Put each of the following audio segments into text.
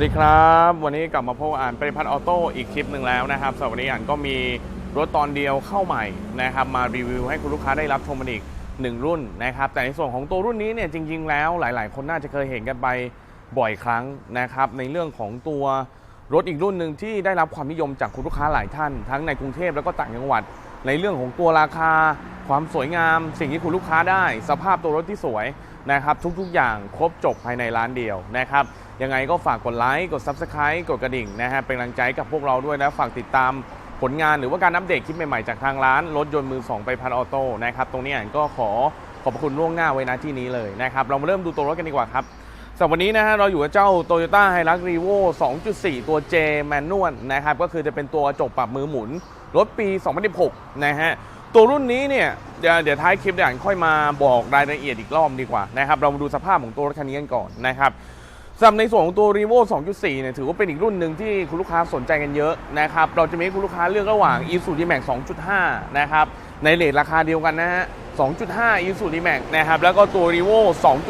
สวัสดีครับ วันนี้กลับมาพบกับอ่านปริพัฒน์ออโต้อีกคลิปหนึ่งแล้วนะครับสำหรับวันนี้อ่านก็มีรถตอนเดียวเข้าใหม่นะครับมารีวิวให้คุณลูกค้าได้รับชมกันอีกหนึ่งรุ่นนะครับแต่ในส่วนของตัวรุ่นนี้เนี่ยจริง ๆ แล้วหลาย ๆ คนน่าจะเคยเห็นกันไปบ่อยครั้งนะครับในเรื่องของตัวรถอีกรุ่นหนึ่งที่ได้รับความนิยมจากคุณลูกค้าหลายท่าน ทั้งในกรุงเทพแล้วก็ต่างจังหวัด ในเรื่องของตัวราคา ความสวยงาม สิ่งที่คุณลูกค้าได้ สภาพตัวรถที่สวย นะครับทุกๆ อย่างครบจบภายในร้านเดียวนะครับยังไงก็ฝากกดไลค์กด Subscribe กดกระดิ่งนะฮะเป็นกำลังใจกับพวกเราด้วยนะฝากติดตามผลงานหรือว่าการอัปเดตคลิปใหม่ ๆ จากทางร้าน รถยนต์มือ2ไปพันออโต้นะครับตรงนี้อ่านก็ขอขอบคุณล่วงหน้าไว้นะที่นี้เลยนะครับเรามาเริ่มดูตัวรถกันดีกว่าครับสำหรับวันนี้นะฮะเราอยู่กับเจ้า Toyota Hilux Revo 2.4 ตัว J Manual นะครับก็คือจะเป็นตัวกระจกปรับมือหมุนรถปี 2016 นะฮะ ตัวรุ่นนี้เนี่ยเดี๋ยวเดี๋ยวท้ายคลิปเดี๋ยวอ่านค่อยมาบอกรายละเอียดอีกรอบดีกว่านะครับเรามาดูสภาพของตัวรถคันนี้กันก่อนนะครับสำหรับในส่วนของตัว r e v o 2.4 เนี่ยถือว่าเป็นอีกรุ่นหนึ่งที่คุณลูกค้าสนใจกันเยอะนะครับเราจะมีให้คุณลูกค้าเลือกระหว่าง e s u d m a x 2.5 นะครับในเลทราคาเดียวกันนะฮะ 2.5 e s u d m a x นะครับแล้วก็ตัว r e v o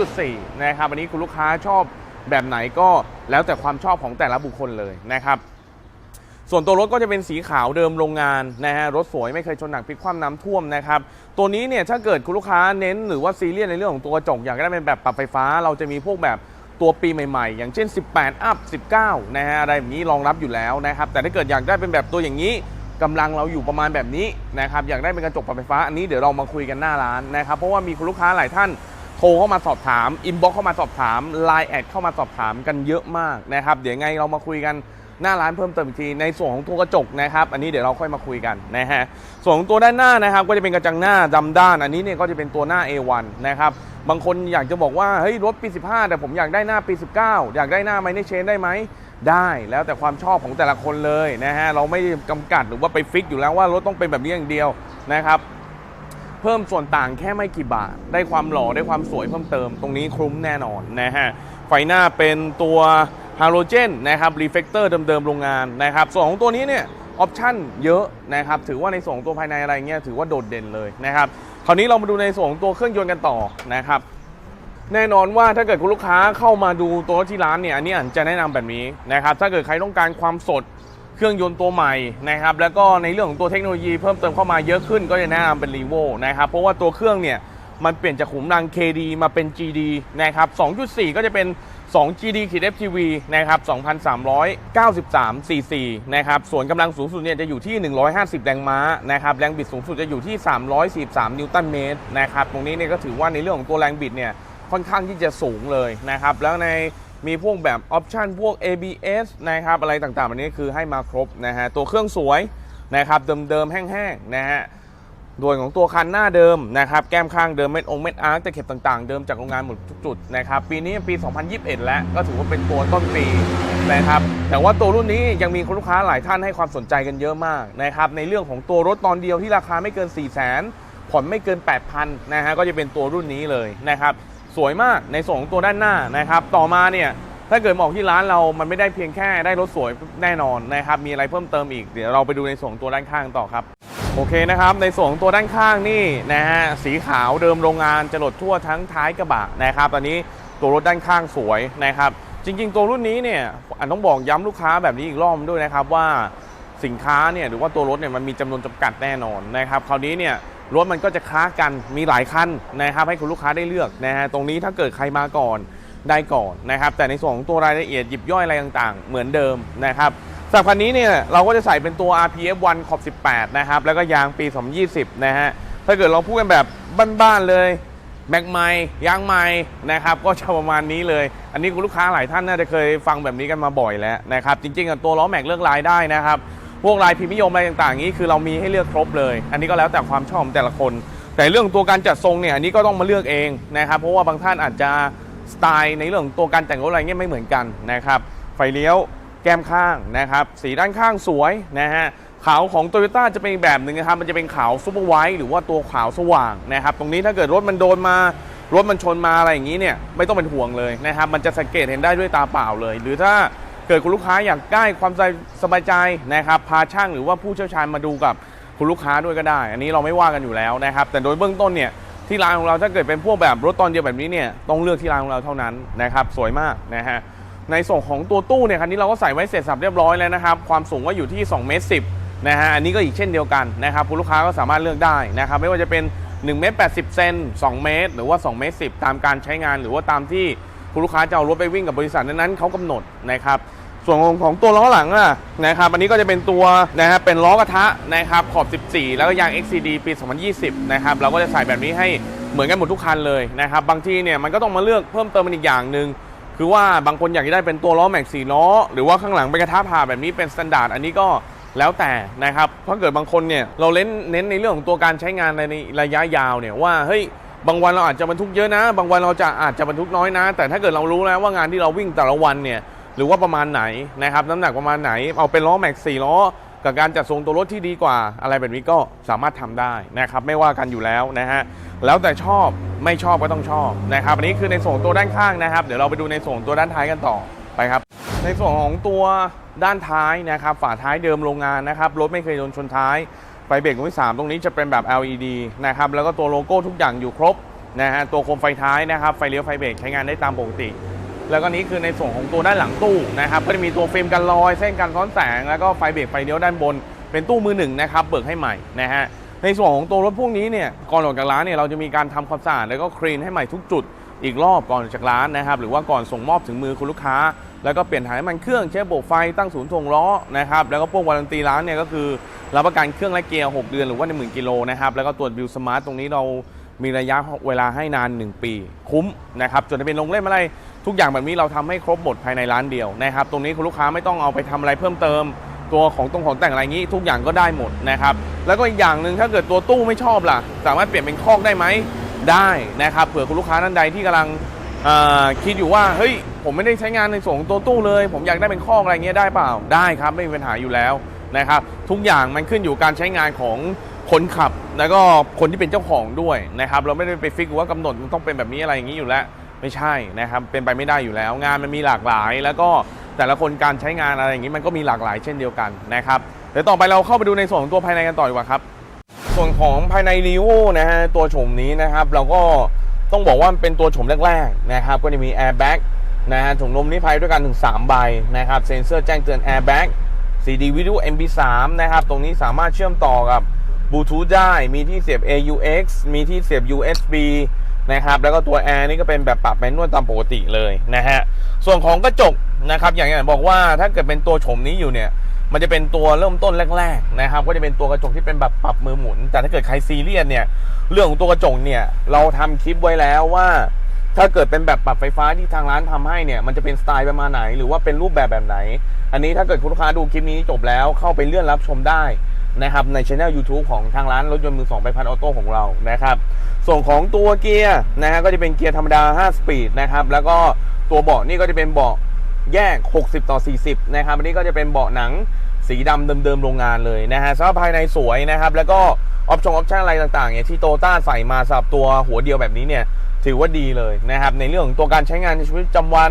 2.4 นะครับอันนี้คุณลูกค้าชอบแบบไหนก็แล้วแต่ความชอบของแต่ละบุคคลเลยนะครับ ส่วนตัวรถก็จะเป็นสีขาวเดิมโรงงานนะฮะรถสวยไม่เคยชนหนักพลิกคว่ำน้ำท่วมนะครับตัวนี้เนี่ยถ้าเกิดคุณลูกค้าเน้นหรือว่าซีเรียสในเรื่องของตัวกระจกอยากได้เป็นแบบปรับไฟฟ้า เราจะมีพวกแบบตัวปีใหม่ๆ อย่างเช่น 18 อัพ 19 นะฮะอะไรแบบนี้รองรับอยู่แล้วนะครับแต่ถ้าเกิดอยากได้เป็นแบบตัวอย่างนี้กำลังเราอยู่ประมาณแบบนี้นะครับอยากได้เป็นกระจกปรับไฟฟ้าอันนี้เดี๋ยวเรามาคุยกันหน้าร้านนะครับเพราะว่ามีคุณลูกค้าหลายท่านโทรเข้ามาสอบถามอินบ็อกเข้ามาสอบถาม Line แอดเข้ามาสอบถามกันเยอะมากนะครับเดี๋ยวไงเรามาคุยกัน หน้าร้านเพิ่มเติมอีกทีในส่วนของตัวกระจกนะครับ อันนี้เดี๋ยวเราค่อยมาคุยกันนะฮะส่วนของตัวด้านหน้านะครับ ก็จะเป็นกระจังหน้าดำด้าน อันนี้เนี่ยก็จะเป็นตัวหน้า A1 นะครับบางคนอยากจะบอกว่าเฮ้ยรถปี 15 แต่ผมอยากได้หน้าปี 19 อยากได้หน้าไมเนเชนได้ไหมได้แล้วแต่ความชอบของแต่ละคนเลยนะฮะเราไม่กำกัดหรือว่าไปฟิกอยู่แล้วว่ารถต้องเป็นแบบนี้อย่างเดียวนะครับเพิ่มส่วนต่างแค่ไม่กี่บาท ได้ความหล่อได้ความสวยเพิ่มเติม ตรงนี้คุ้มแน่นอนนะฮะไฟหน้าเป็นตัว ฮาโลเจนนะครับรีเฟกเตอร์เดิมๆโรงงานนะครับส่วนของตัวนี้เนี่ยออปชั่นเยอะนะครับถือว่าในส่วนของตัวภายในอะไรเงี้ยถือว่าโดดเด่นเลยนะครับคราวนี้เรามาดูในส่วนของตัวเครื่องยนต์กันต่อนะครับแน่นอนว่าถ้าเกิดคุณลูกค้าเข้ามาดูตัวที่ร้านเนี่ยอันนี้อันจะแนะนำแบบนี้นะครับถ้าเกิดใครต้องการความสดเครื่องยนต์ตัวใหม่นะครับแล้วก็ในเรื่องของตัวเทคโนโลยีเพิ่มเติมเข้ามาเยอะขึ้นก็จะแนะนำเป็น r e v o นะครับเพราะว่าตัวเครื่องเนี่ยมันเปลี่ยนจากขุมรัง KD มาเป็น GD นะครับ2.4 ก็จะเป็น 2 GD ขีด FTV นะครับ2,393 cc นะครับส่วนกำลังสูงสุดเนี่ยจะอยู่ที่ 150 แรงม้านะครับแรงบิดสูงสุดจะอยู่ที่ 343 นิวตันเมตรนะครับตรงนี้เนี่ยก็ถือว่าในเรื่องของตัวแรงบิดเนี่ยค่อนข้างที่จะสูงเลยนะครับแล้วในมีพวกแบบออปชันพวก ABS นะครับอะไรต่างๆอันนี้คือให้มาครบนะฮะตัวเครื่องสวยนะครับเดิมๆแห้งๆนะฮะ โดยของตัวคันหน้าเดิมนะครับแก้มข้างเดิมเม็ดองเม็ดอาร์ตะเข็บต่างๆ เดิมจากโรงงานหมดทุกจุดนะครับปีนี้ปี 2021 แล้วก็ถือว่าเป็นตัวต้นปีนะครับแต่ว่าตัวรุ่นนี้ยังมีคุณลูกค้าหลายท่านให้ความสนใจกันเยอะมากนะครับในเรื่องของตัวรถตอนเดียวที่ราคาไม่เกิน 4 0 0 0 0ผ่อนไม่เกิน 8,000นะฮะก็จะเป็นตัวรุ่นนี้เลยนะครับสวยมากในส่วนของตัวด้านหน้านะครับต่อมาเนี่ยถ้าเกิดมออกที่ร้านเรามันไม่ได้เพียงแค่ได้รถสวยแน่นอนนะครับมีอะไรเพิ่มเติมอีกเดี๋ยวเราไปดูในส่วนตัวด้านข้างต่อครับ โอเคนะครับ ในส่วนของตัวด้านข้างนี่นะฮะสีขาวเดิมโรงงานจะหลดทั่วทั้งท้ายกระบะนะครับตอนนี้ตัวรถด้านข้างสวยนะครับ จริง ๆ ตัวรุ่นนี้เนี่ยอันต้องบอกย้ำลูกค้าแบบนี้อีกรอบด้วยนะครับว่าสินค้าเนี่ยหรือว่าตัวรถเนี่ยมันมีจำนวนจำกัดแน่นอนนะครับคราวนี้เนี่ยรถมันก็จะค้ากันมีหลายคันนะครับให้คุณลูกค้าได้เลือกนะฮะตรงนี้ถ้าเกิดใครมาก่อนได้ก่อนนะครับแต่ในส่วนของตัวรายละเอียดหยิบย่อยอะไรต่างๆ เหมือนเดิมนะครับ สำหรับคันนี้เนี่ยเราก็จะใส่เป็นตัว RPF 1ขอบ 18 นะครับ แล้วก็ยางปี 2020 นะฮะ ถ้าเกิดเราพูดกันแบบบ้านๆเลยแม็กไมยางไมนะครับ ก็จะประมาณนี้เลย อันนี้คุณลูกค้าหลายท่านน่าจะเคยฟังแบบนี้กันมาบ่อยแล้วนะครับ จริงๆตัวล้อแม็กเลือกลายได้นะครับ พวกลายพิมพ์นิยมอะไรต่างๆนี้คือเรามีให้เลือกครบเลย อันนี้ก็แล้วแต่ความชอบของแต่ละคน แต่เรื่องตัวการจัดทรงเนี่ยอันนี้ก็ต้องมาเลือกเองนะครับ เพราะว่าบางท่านอาจจะสไตล์ในเรื่องตัวการแต่งรถอะไรเงี้ยไม่เหมือนกันนะครับ ไฟเลี้ยว แก้มข้างนะครับ สีด้านข้างสวยนะฮะขาวของ t o y ยต้จะเป็นแบบหนึ่งนะครับ มันจะเป็นขาวซูเปอร์ไวท์หรือว่าตัวขาวสว่างนะครับ ตรงนี้ถ้าเกิดรถมันโดนมารถมันชนมาอะไรอย่างนี้เนี่ยไม่ต้องเป็นห่วงเลยนะครับ มันจะสังเกตเห็นได้ด้วยตาเปล่าเลย หรือถ้าเกิดคุณลูกค้าอยากได้ความสบายใจนะครับ พาช่างหรือว่าผู้เชี่ยวชาญมาดูกับคุณลูกค้าด้วยก็ได้ อันนี้เราไม่ว่ากันอยู่แล้วนะครับ แต่โดยเบื้องต้นเนี่ยที่ร้านของเราถ้าเกิดเป็นพวกแบบรถตอนเดียวแบบนี้เนี่ยต้องเลือกที่ร้านของเราเท่านั้นนะครับ สวยมากนะฮะ ในส่วนของตัวตู้เนี่ยคันนี้เราก็ใส่ไว้เสร็จสับเรียบร้อยแล้วนะครับ ความสูงก็อยู่ที่2เมตร10นะฮะ อันนี้ก็อีกเช่นเดียวกันนะครับคุณลูกค้าก็สามารถเลือกได้นะครับ ไม่ว่าจะเป็น1เมตร80 เซน2 เมตร หรือว่า2เมตร10 ตามการใช้งานหรือว่าตามที่คุณลูกค้าจะเอารถไปวิ่งกับบริษัทนั้นๆเขากำหนดนะครับ ส่วนของของตัวล้อหลังอะนะครับ อันนี้ก็จะเป็นตัวนะฮะเป็นล้อกระทะนะครับขอบ 14 แล้วก็ยาง XCD ปี 2020 นะครับ เราก็จะใส่แบบนี้ให้เหมือนกันหมดทุกคันเลยนะครับ บางทีเนี่ยมันก็ต้องมาเลือกเพิ่มเติมมันอีกอย่างหนึ่ง คือว่าบางคนอยากได้เป็นตัวล้อแม็กซี่ล้อ หรือว่าข้างหลังเป็นกระทะผ่าแบบนี้เป็นสแตนดาร์ดอันนี้ก็แล้วแต่นะครับถ้าเกิดบางคนเนี่ยเราเน้นเน้นในเรื่องของตัวการใช้งานในระยะยาวเนี่ยว่าเฮ้ยบางวันเราอาจจะบรรทุกเยอะนะ บางวันเราจะอาจจะบรรทุกน้อยนะ แต่ถ้าเกิดเรารู้แล้วว่างานที่เราวิ่งแต่ละวันเนี่ยหรือว่าประมาณไหนนะครับน้ำหนักประมาณไหนเอาเป็นล้อแม็กซี่ล้อ กับการจัดทรงตัวรถที่ดีกว่า อะไรแบบนี้ก็สามารถทำได้นะครับไม่ว่ากันอยู่แล้วนะฮะแล้วแต่ชอบไม่ชอบก็ต้องชอบนะครับอันนี้คือในส่วนของตัวด้านข้างนะครับ เดี๋ยวเราไปดูในส่วนของตัวด้านท้ายกันต่อไปครับ ในส่วนของตัวด้านท้ายนะครับ ฝาท้ายเดิมโรงงานนะครับรถไม่เคยโดนชนท้ายไฟเบรกรุ่นที่3ตรงนี้จะเป็นแบบ LED นะครับแล้วก็ตัวโลโก้ทุกอย่างอยู่ครบนะฮะตัวโคมไฟท้ายนะครับไฟเลี้ยวไฟเบรกใช้งานได้ตามปกติ แล้วก็นี้คือในส่วนของตัวด้านหลังตู้นะครับก็จะมีตัวเฟรมกันรอยเส้นกันซ้อนแสง แล้วก็ไฟเบรกไฟเลี้ยวด้านบน เป็นตู้มือหนึ่งนะครับเบิกให้ใหม่นะฮะในส่วนของตัวรถพวกนี้เนี่ยก่อนออกจากร้านเนี่ยเราจะมีการทำความสะอาดแล้วก็คลีนให้ใหม่ทุกจุดอีกรอบก่อนจากร้านนะครับหรือว่าก่อนส่งมอบถึงมือคุณลูกค้า แล้วก็เปลี่ยนถ่ายน้มันเครื่องเช็คระบบไฟตั้งศูนย์ถ่วงล้อนะครับแล้วก็พวกวารันตีร้านเนี่ยก็คือรับประกันเครื่องและเกียร์6เดือนหรือว่า1 0,000กิโลนะครับแล้วก็ตรวจบิลสมาร์ทตรงนี้เรามีระยะเวลาให้นาน 1 ปี คุ้มนะครับจนจะเป็นลงเล่มอะไร ทุกอย่างแบบนี้เราทำให้ครบหมดภายในร้านเดียวนะครับ ตรงนี้คุณลูกค้าไม่ต้องเอาไปทำอะไรเพิ่มเติม ตัวของตรงของแต่งอะไรงี้ ทุกอย่างก็ได้หมดนะครับ แล้วก็อีกอย่างหนึ่งถ้าเกิดตัวตู้ไม่ชอบล่ะ สามารถเปลี่ยนเป็นคอกได้ไหมได้นะครับเผื่อคุณลูกค้าท่านใดที่กำลังคิดอยู่ว่าเฮ้ยผมไม่ได้ใช้งานในส่วนของตัวตู้เลย ผมอยากได้เป็นคอกอะไรเงี้ยได้เปล่าได้ครับไม่มีปัญหาอยู่แล้วนะครับทุกอย่างมันขึ้นอยู่การใช้งานของคนขับ แล้วก็คนที่เป็นเจ้าของด้วยนะครับเราไม่ได้ไปฟิกว่ากำหนดมันต้องเป็นแบบนี้อะไรอย่างนี้อยู่แล้ว ไม่ใช่นะครับเป็นไปไม่ได้อยู่แล้ว งานมันมีหลากหลาย แล้วก็แต่ละคนการใช้งานอะไรอย่างนี้มันก็มีหลากหลายเช่นเดียวกันนะครับเดี๋ยวต่อไปเราเข้าไปดูในส่วนของตัวภายในกันต่อดีกว่าครับส่วนของภายใน r ีโวนะฮะตัวโฉมนี้นะครับ เราก็ต้องบอกว่ามันเป็นตัวโฉมแรกๆนะครับก็จะมี Airbag นะฮะถุงลมนิรภัยด้วยกันถึง 3 ใบนะครับเซ็นเซอร์แจ้งเตือน Airbag CD Video MP3 นะครับ ตรงนี้สามารถเชื่อมต่อกับบลูทูธได้ มีที่เสียบ AUX มีที่เสียบ USB นะครับแล้วก็ตัวแอร์นี่ก็เป็นแบบปรับแมนนวลตามปกติเลยนะฮะส่วนของกระจกนะครับอย่างที่บอกว่าถ้าเกิดเป็นตัวโฉมนี้อยู่เนี่ยมันจะเป็นตัวเริ่มต้นแรกๆนะครับก็จะเป็นตัวกระจกที่เป็นแบบปรับมือหมุน แต่ถ้าเกิดใครซีเรียสเนี่ยเรื่องของตัวกระจกเนี่ยเราทำคลิปไว้แล้วว่า ถ้าเกิดเป็นแบบปรับไฟฟ้าที่ทางร้านทำให้เนี่ยมันจะเป็นสไตล์ประมาณไหน หรือว่าเป็นรูปแบบแบบไหน อันนี้ถ้าเกิดคุณลูกค้าดูคลิปนี้จบแล้วเข้าไปเลื่อนรับชมได้นะครับในช anel YouTube ของทางร้านรถยนต์มือสองไปพันออโต้ของเรานะครับ ส่วนของตัวเกียร์นะฮะก็จะเป็นเกียร์ธรรมดา 5 สปีดนะครับแล้วก็ตัวเบาะนี่ก็จะเป็นเบาะแยก 60 ต่อ 40 นะครับอันนี้ก็จะเป็นเบาะหนังสีดำเดิมๆโรงงานเลยนะฮะสภาพภายในสวยนะครับแล้วก็ออปชั่นออปชั่นอะไรต่างๆเนี่ยที่โตต้าใส่มาสำหรับตัวหัวเดียวแบบนี้เนี่ยถือว่าดีเลยนะครับในเรื่องของตัวการใช้งานในชีวิตประจำวัน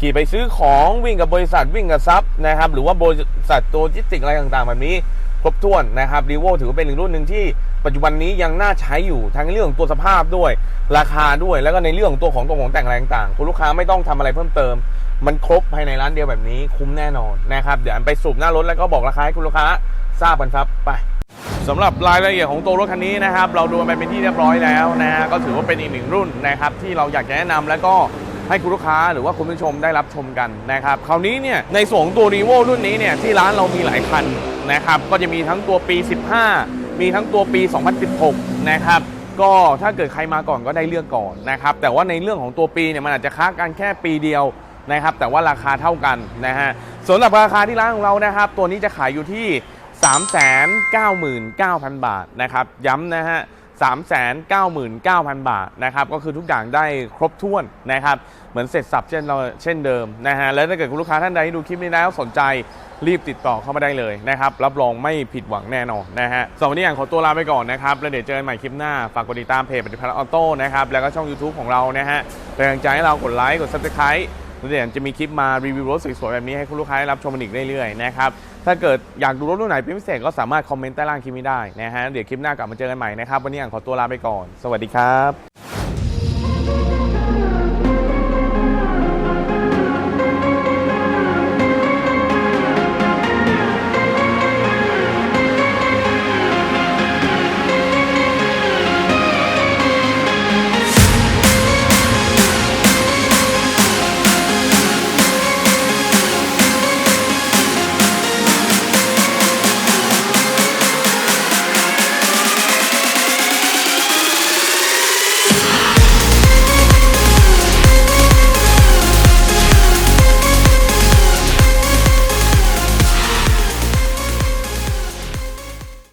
ขี่ไปซื้อของวิ่งกับบริษัทวิ่งกับซับนะครับหรือว่าบริษัทตัวจิสติกอะไรต่างๆแบบนี้ ครบถ้วนนะครับรีโวถือว่าเป็นหนึ่งรุ่นหนึ่งที่ปัจจุบันนี้ยังน่าใช้อยู่ทั้งเรื่องตัวสภาพด้วย ราคาด้วยแล้วก็ในเรื่องของตัวของตัวของแต่งอะไรต่างๆคุณลูกค้าไม่ต้องทำอะไรเพิ่มเติม มันครบภายในร้านเดียวแบบนี้คุ้มแน่นอนนะครับเดี๋ยวไปสูบหน้ารถแล้วก็บอกราคาให้คุณลูกค้าทราบกันครับไปสำหรับรายละเอียดของตัวรถคันนี้นะครับ เราดูไปเป็นที่เรียบร้อยแล้วนะฮะก็ถือว่าเป็นอีกหนึ่งรุ่นนะครับที่เราอยากจะแนะนำแล้วก็ให้คุณลูกค้าหรือว่าคุณผู้ชมได้รับชมกันนะครับคราวนี้เนี่ยในส่วนของตัว r ีโวรุ่นนี้เนี่ยที่ร้านเรามีหลายคัน นะครับ ก็จะมีทั้งตัวปี 15 มีทั้งตัวปี 2016 นะครับ ก็ถ้าเกิดใครมาก่อนก็ได้เลือกก่อนนะครับ แต่ว่าในเรื่องของตัวปีเนี่ยมันอาจจะค้ากันแค่ปีเดียวนะครับ แต่ว่าราคาเท่ากันนะฮะสำหรับราคาที่ร้านของเรานะครับ ตัวนี้จะขายอยู่ที่ 399,000 บาทนะครับ ย้ำนะฮะ 399,000 บาทนะครับก็คือทุกอย่างได้ครบถ้วนนะครับเหมือนเสร็จสับเช่นเราเช่นเดิมนะฮะแล้วถ้าเกิดคุณลูกค้าท่านใดที่ดูคลิปนี้แล้วสนใจรีบติดต่อเข้ามาได้เลยนะครับ รับรองไม่ผิดหวังแน่นอนนะฮะสำหรับวันนี้อย่างขอตัวลาไปก่อนนะครับ แล้วเดี๋ยวเจอกันใหม่คลิปหน้า ฝากกดติดตามเพจปฏิพัฒน์ออโต้นะครับ แล้วก็ช่อง YouTube ของเรานะฮะเป็นกำลังใจให้เรากดไลค์กด Subscribe แล้วเดี๋ยวจะมีคลิปมารีวิวรถสวยๆแบบนี้ให้คุณลูกค้าได้รับชมอีกเรื่อยๆนะครับถ้าเกิดอยากดูรถรุ่นไหนเป็นพิเศษก็สามารถคอมเมนต์ใต้ล่างคลิปนี้ได้นะฮะเดี๋ยวคลิปหน้ากลับมาเจอกันใหม่นะครับวันนี้อ่านขอตัวลาไปก่อน สวัสดีครับ